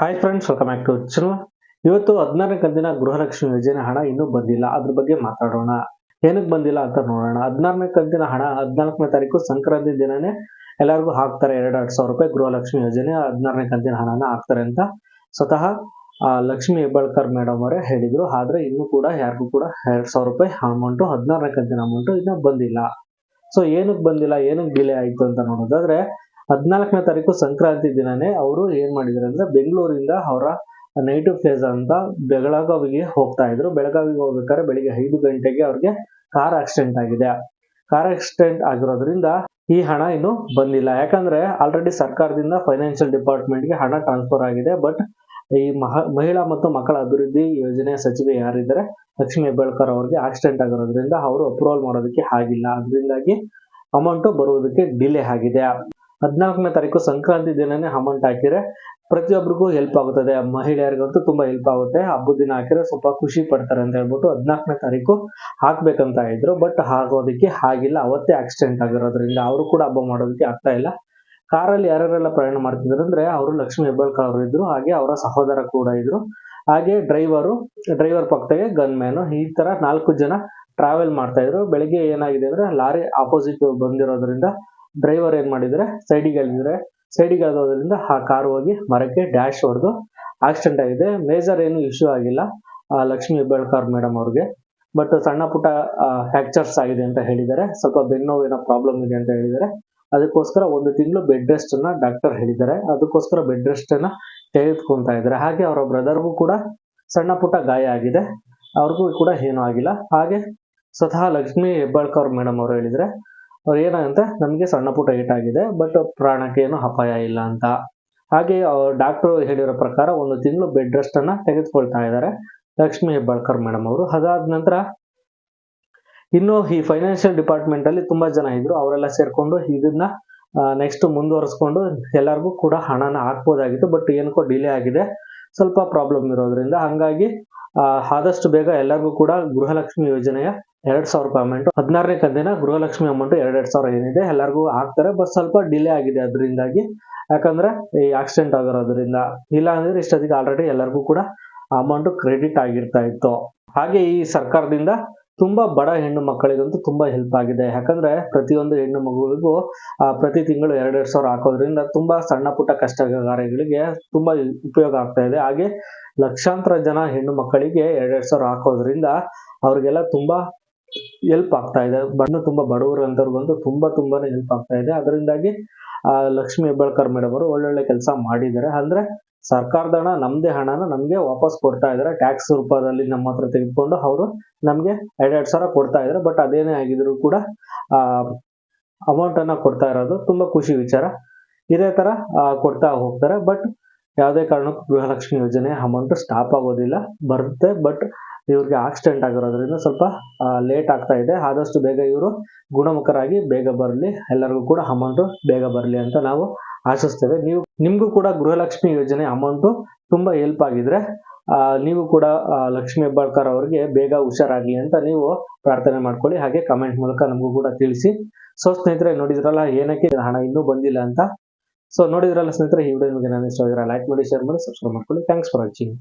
Hi friends welcome back to channel ಇವತ್ತು ಹದಿನಾರನೇ ಕಂತಿನ ಗೃಹಲಕ್ಷ್ಮಿ ಯೋಜನೆ ಹಣ ಇನ್ನೂ ಬಂದಿಲ್ಲ. ಅದ್ರ ಬಗ್ಗೆ ಮಾತಾಡೋಣ. ಏನಕ್ಕೆ ಬಂದಿಲ್ಲ ಅಂತ ನೋಡೋಣ. ಹದಿನಾರನೇ ಕಂತಿನ ಹಣ ಹದಿನಾಲ್ಕನೇ ತಾರೀಕು ಸಂಕ್ರಾಂತಿ ದಿನನೇ ಎಲ್ಲರಿಗೂ ಹಾಕ್ತಾರೆ. ಎರಡು ಎರಡು ಸಾವಿರ ರೂಪಾಯಿ ಗೃಹಲಕ್ಷ್ಮಿ ಯೋಜನೆ ಹದಿನಾರನೇ ಕಂತಿನ ಹಣನ ಹಾಕ್ತಾರೆ ಅಂತ ಸ್ವತಃ ಲಕ್ಷ್ಮಿ ಹೆಬ್ಬಾಳ್ಕರ್ ಮೇಡಮ್ ಅವರೇ ಹೇಳಿದ್ರು. ಆದ್ರೆ ಇನ್ನೂ ಕೂಡ ಯಾರಿಗೂ ಕೂಡ ಎರಡ್ ಸಾವಿರ ರೂಪಾಯಿ ಅಮೌಂಟು ಹದಿನಾರನೇ ಕಂತಿನ ಅಮೌಂಟು ಇನ್ನೂ ಬಂದಿಲ್ಲ. ಸೊ ಏನಕ್ಕೆ ಬಂದಿಲ್ಲ, ಏನಕ್ಕೆ ಡಿಲೇ ಆಯ್ತು ಅಂತ ನೋಡೋದಾದ್ರೆ ಹದಿನಾಲ್ಕನೇ ತಾರೀಕು ಸಂಕ್ರಾಂತಿ ದಿನನೇ ಅವರು ಏನ್ ಮಾಡಿದ್ರು ಅಂದ್ರೆ ಬೆಂಗಳೂರಿಂದ ಅವರ ನೈಟ್ ಫೇಸ್ ಅಂತ ಬೆಳಗಾವಿಗೆ ಹೋಗ್ತಾ ಇದ್ರು. ಬೆಳಗಾವಿಗೆ ಹೋಗ್ಬೇಕಾದ್ರೆ ಬೆಳಿಗ್ಗೆ ಐದು ಗಂಟೆಗೆ ಅವ್ರಿಗೆ ಕಾರ್ ಆಕ್ಸಿಡೆಂಟ್ ಆಗಿದೆ. ಕಾರ್ ಆಕ್ಸಿಡೆಂಟ್ ಆಗಿರೋದ್ರಿಂದ ಈ ಹಣ ಇನ್ನು ಬಂದಿಲ್ಲ. ಯಾಕಂದ್ರೆ ಆಲ್ರೆಡಿ ಸರ್ಕಾರದಿಂದ ಫೈನಾನ್ಷಿಯಲ್ ಡಿಪಾರ್ಟ್ಮೆಂಟ್ಗೆ ಹಣ ಟ್ರಾನ್ಸ್ಫರ್ ಆಗಿದೆ. ಬಟ್ ಈ ಮಹ, ಮಹಿಳಾ ಮತ್ತು ಮಕ್ಕಳ ಅಭಿವೃದ್ಧಿ ಯೋಜನೆ ಸಚಿವೆ ಯಾರಿದ್ದಾರೆ? ಲಕ್ಷ್ಮಿ ಹೆಬ್ಬಾಳ್ಕರ್ ಅವ್ರಿಗೆ ಆಕ್ಸಿಡೆಂಟ್ ಆಗಿರೋದ್ರಿಂದ ಅವರು ಅಪ್ರೂವಲ್ ಮಾಡೋದಕ್ಕೆ ಆಗಿಲ್ಲ. ಅದರಿಂದಾಗಿ ಅಮೌಂಟ್ ಬರುವುದಕ್ಕೆ ಡಿಲೇ ಆಗಿದೆ. ಹದಿನಾಲ್ಕನೇ ತಾರೀಕು ಸಂಕ್ರಾಂತಿ ದಿನನೇ ಅಮೌಂಟ್ ಹಾಕಿದ್ರೆ ಪ್ರತಿಯೊಬ್ಬರಿಗೂ ಹೆಲ್ಪ್ ಆಗುತ್ತದೆ. ಮಹಿಳೆಯರಿಗಂತೂ ತುಂಬಾ ಹೆಲ್ಪ್ ಆಗುತ್ತೆ. ಹಬ್ಬದ ದಿನ ಹಾಕಿದ್ರೆ ಸ್ವಲ್ಪ ಖುಷಿ ಪಡ್ತಾರೆ ಅಂತ ಹೇಳ್ಬಿಟ್ಟು ಹದಿನಾಲ್ಕನೇ ತಾರೀಕು ಹಾಕ್ಬೇಕಂತ ಇದ್ರು ಬಟ್ ಆಗೋದಕ್ಕೆ ಆಗಿಲ್ಲ. ಅವತ್ತೇ ಆಕ್ಸಿಡೆಂಟ್ ಆಗಿರೋದ್ರಿಂದ ಅವರು ಕೂಡ ಹಬ್ಬ ಮಾಡೋದಕ್ಕೆ ಆಗ್ತಾ ಇಲ್ಲ. ಕಾರಲ್ಲಿ ಯಾರ್ಯಾರೆಲ್ಲ ಪ್ರಯಾಣ ಮಾಡ್ತಿದ್ರು ಅಂದ್ರೆ ಅವರು ಲಕ್ಷ್ಮಿ ಹೆಬ್ಬಾಳ್ಕರ್ ಅವರು ಇದ್ರು, ಹಾಗೆ ಅವರ ಸಹೋದರ ಕೂಡ ಇದ್ರು. ಹಾಗೆ ಡ್ರೈವರು ಡ್ರೈವರ್ ಪಕ್ಕದಾಗೆ ಗನ್ ಮ್ಯಾನು ಈ ತರ ನಾಲ್ಕು ಜನ ಟ್ರಾವೆಲ್ ಮಾಡ್ತಾ ಇದ್ರು. ಬೆಳಿಗ್ಗೆ ಏನಾಗಿದೆ ಅಂದ್ರೆ ಲಾರಿ ಆಪೋಸಿಟ್ ಬಂದಿರೋದ್ರಿಂದ ಡ್ರೈವರ್ ಏನ್ ಮಾಡಿದ್ರೆ ಸೈಡಿಗೆ ಎಳೆದಿದ್ರೆ ಸೈಡಿಗೆ ಎಳೆದೋದ್ರಿಂದ ಆ ಕಾರ್ ಹೋಗಿ ಮರಕ್ಕೆ ಡ್ಯಾಶ್ ಹೊಡೆದು ಆಕ್ಸಿಡೆಂಟ್ ಆಗಿದೆ. ಮೇಜರ್ ಏನು ಇಶ್ಯೂ ಆಗಿಲ್ಲ. ಲಕ್ಷ್ಮಿ ಹೆಬ್ಬಾಳ್ಕರ್ ಮೇಡಮ್ ಅವ್ರಿಗೆ. ಬಟ್ ಸಣ್ಣ ಪುಟ್ಟ ಫ್ರಾಕ್ಚರ್ಸ್ ಆಗಿದೆ ಅಂತ ಹೇಳಿದ್ದಾರೆ. ಸ್ವಲ್ಪ ಬೆನ್ನೋವಿನ ಪ್ರಾಬ್ಲಮ್ ಇದೆ ಅಂತ ಹೇಳಿದ್ದಾರೆ. ಅದಕ್ಕೋಸ್ಕರ ಒಂದು ತಿಂಗಳು ಬೆಡ್ ರೆಸ್ಟ್ ಅನ್ನ ಡಾಕ್ಟರ್ ಹೇಳಿದ್ದಾರೆ. ಅದಕ್ಕೋಸ್ಕರ ಬೆಡ್ ರೆಸ್ಟ್ ಅನ್ನ ತೆಗೆದುಕೊಂತ ಇದ್ದಾರೆ. ಹಾಗೆ ಅವರ ಬ್ರದರ್ಗೂ ಕೂಡ ಸಣ್ಣ ಪುಟ್ಟ ಗಾಯ ಆಗಿದೆ. ಅವ್ರಿಗೂ ಕೂಡ ಏನೂ ಆಗಿಲ್ಲ. ಹಾಗೆ ಸ್ವತಃ ಲಕ್ಷ್ಮಿ ಹೆಬ್ಬಾಳ್ಕರ್ ಮೇಡಮ್ ಅವರು ಹೇಳಿದ್ರೆ ಅವ್ರು ಏನಾಗುತ್ತೆ ನಮಗೆ ಸಣ್ಣ ಪುಟ್ಟ ಆಗಿದೆ ಬಟ್ ಪ್ರಾಣಕ್ಕೆ ಏನು ಅಪಾಯ ಇಲ್ಲ ಅಂತ. ಹಾಗೆ ಡಾಕ್ಟರ್ ಹೇಳಿರೋ ಪ್ರಕಾರ ಒಂದು ತಿಂಗಳು ಬೆಡ್ ರೆಸ್ಟ್ ಅನ್ನ ತೆಗೆದುಕೊಳ್ತಾ ಇದ್ದಾರೆ ಲಕ್ಷ್ಮಿ ಹೆಬ್ಬಾಳ್ಕರ್ ಮೇಡಮ್ ಅವರು. ಅದಾದ ನಂತರ ಇನ್ನು ಈ ಫೈನಾನ್ಷಿಯಲ್ ಡಿಪಾರ್ಟ್ಮೆಂಟ್ ಅಲ್ಲಿ ತುಂಬಾ ಜನ ಇದ್ರು, ಅವರೆಲ್ಲ ಸೇರ್ಕೊಂಡು ಇದನ್ನ ನೆಕ್ಸ್ಟ್ ಮುಂದುವರಿಸ್ಕೊಂಡು ಎಲ್ಲರಿಗೂ ಕೂಡ ಹಣನ ಹಾಕ್ಬೋದಾಗಿತ್ತು ಬಟ್ ಏನಕ್ಕೋ ಡಿಲೇ ಆಗಿದೆ, ಸ್ವಲ್ಪ ಪ್ರಾಬ್ಲಮ್ ಇರೋದ್ರಿಂದ. ಹಂಗಾಗಿ ಆದಷ್ಟು ಬೇಗ ಎಲ್ಲರಿಗೂ ಕೂಡ ಗೃಹಲಕ್ಷ್ಮಿ ಯೋಜನೆಯ ಎರಡ್ ಸಾವಿರ ರೂಪಾಯಿ ಅಮೌಂಟ್ ಹದಿನಾರನೇ ಕಂತಿನ ಗೃಹಲಕ್ಷ್ಮಿ ಅಮೌಂಟ್ ಎರಡೆರಡು ಸಾವಿರ ಏನಿದೆ, ಎಲ್ಲರಿಗೂ ಹಾಕ್ತಾರೆ ಬಟ್ ಸ್ವಲ್ಪ ಡಿಲೇ ಆಗಿದೆ ಅದರಿಂದಾಗಿ. ಯಾಕಂದ್ರೆ ಈ ಆಕ್ಸಿಡೆಂಟ್ ಆಗಿರೋದ್ರಿಂದ ಇಲ್ಲ ಅಂದ್ರೆ ಇಷ್ಟೊತ್ತಿಗೆ ಆಲ್ರೆಡಿ ಎಲ್ಲರಿಗೂ ಕೂಡ ಅಮೌಂಟ್ ಕ್ರೆಡಿಟ್ ಆಗಿರ್ತಾ ಇತ್ತು. ಹಾಗೆ ಈ ಸರ್ಕಾರದಿಂದ ತುಂಬಾ ಬಡ ಹೆಣ್ಣು ಮಕ್ಕಳಿಗಂತೂ ತುಂಬಾ ಹೆಲ್ಪ್ ಆಗಿದೆ. ಯಾಕಂದ್ರೆ ಪ್ರತಿಯೊಂದು ಹೆಣ್ಣು ಮಗುವಿಗೂ ಪ್ರತಿ ತಿಂಗಳು ಎರಡೆರಡು ಸಾವಿರ ಹಾಕೋದ್ರಿಂದ ತುಂಬಾ ಸಣ್ಣ ಪುಟ್ಟ ಕಷ್ಟಗಾರಗಳಿಗೆ ತುಂಬಾ ಉಪಯೋಗ ಆಗ್ತಾ ಇದೆ. ಹಾಗೆ ಲಕ್ಷಾಂತರ ಜನ ಹೆಣ್ಣು ಮಕ್ಕಳಿಗೆ ಎರಡೆರಡು ಸಾವಿರ ಹಾಕೋದ್ರಿಂದ ಅವ್ರಿಗೆಲ್ಲ ತುಂಬಾ ಹೆಲ್ಪ್ ಆಗ್ತಾ ಇದೆ. ಬಣ್ಣ ತುಂಬಾ ಬಡವರು ಬಂದು ತುಂಬಾ ತುಂಬಾನೇ ಹೆಲ್ಪ್ ಆಗ್ತಾ ಇದೆ. ಅದರಿಂದಾಗಿ, ಆ, ಲಕ್ಷ್ಮಿ ಹೆಬ್ಬಾಳ್ಕರ್ ಮೇಡಮ್ ಅವರು ಒಳ್ಳೊಳ್ಳೆ ಕೆಲಸ ಮಾಡಿದ್ದಾರೆ. ಅಂದ್ರೆ ಸರ್ಕಾರದ ಹಣ, ನಮ್ದೇ ಹಣನ ನಮ್ಗೆ ವಾಪಸ್ ಕೊಡ್ತಾ ಇದಾರೆ ಟ್ಯಾಕ್ಸ್ ರೂಪದಲ್ಲಿ ನಮ್ಮ ಹತ್ರ ತೆಗೆದುಕೊಂಡು ಅವರು ನಮ್ಗೆ ಎರಡೆರಡು ಸಾವಿರ ಕೊಡ್ತಾ ಇದಾರೆ ಬಟ್ ಅದೇನೇ ಆಗಿದ್ರು ಕೂಡ, ಆ ಅಮೌಂಟ್ ಅನ್ನ ಕೊಡ್ತಾ ಇರೋದು ತುಂಬಾ ಖುಷಿ ವಿಚಾರ. ಇದೇ ತರ ಕೊಡ್ತಾ ಹೋಗ್ತಾರೆ. ಬಟ್ ಯಾವುದೇ ಕಾರಣಕ್ಕೂ ಗೃಹಲಕ್ಷ್ಮಿ ಯೋಜನೆ ಅಮೌಂಟ್ ಸ್ಟಾಪ್ ಆಗೋದಿಲ್ಲ. ಬರುತ್ತೆ. ಬಟ್ ಇವ್ರಿಗೆ ಆಕ್ಸಿಡೆಂಟ್ ಆಗಿರೋದ್ರಿಂದ ಸ್ವಲ್ಪ ಲೇಟ್ ಆಗ್ತಾ ಇದೆ. ಆದಷ್ಟು ಬೇಗ ಇವರು ಗುಣಮುಖರಾಗಿ ಬೇಗ ಬರಲಿ. ಎಲ್ಲರಿಗೂ ಕೂಡ ಅಮೌಂಟ್ ಬೇಗ ಬರಲಿ ಅಂತ ನಾವು ಆಶಿಸ್ತೇವೆ. ನೀವು, ನಿಮಗೂ ಕೂಡ ಗೃಹಲಕ್ಷ್ಮಿ ಯೋಜನೆ ಅಮೌಂಟು ತುಂಬಾ ಹೆಲ್ಪ್ ಆಗಿದ್ರೆ ನೀವು ಕೂಡ ಲಕ್ಷ್ಮಿ ಹೆಬ್ಬಾಳ್ಕರ್ ಅವರಿಗೆ ಬೇಗ ಹುಷಾರಾಗಿ ಅಂತ ನೀವು ಪ್ರಾರ್ಥನೆ ಮಾಡ್ಕೊಳ್ಳಿ. ಹಾಗೆ ಕಮೆಂಟ್ ಮೂಲಕ ನಮಗೂ ಕೂಡ ತಿಳಿಸಿ. ಸೊ ಸ್ನೇಹಿತರೆ, ನೋಡಿದ್ರಲ್ಲ, ಏನಕ್ಕೆ ಹಣ ಇನ್ನೂ ಬಂದಿಲ್ಲ ಅಂತ? ಸೊ ನೋಡಿದ್ರಲ್ಲ ಸ್ನೇಹಿತರೆ, ಈ ವಿಡಿಯೋ ನಿಮಗೆ ನಾನು ಇಷ್ಟ ಆಗಿರೋ ಲೈಕ್ ಮಾಡಿ ಶೇರ್ ಮಾಡಿ ಸಬ್ಸ್ಕ್ರೈಬ್ ಮಾಡ್ಕೊಳ್ಳಿ. Thanks for watching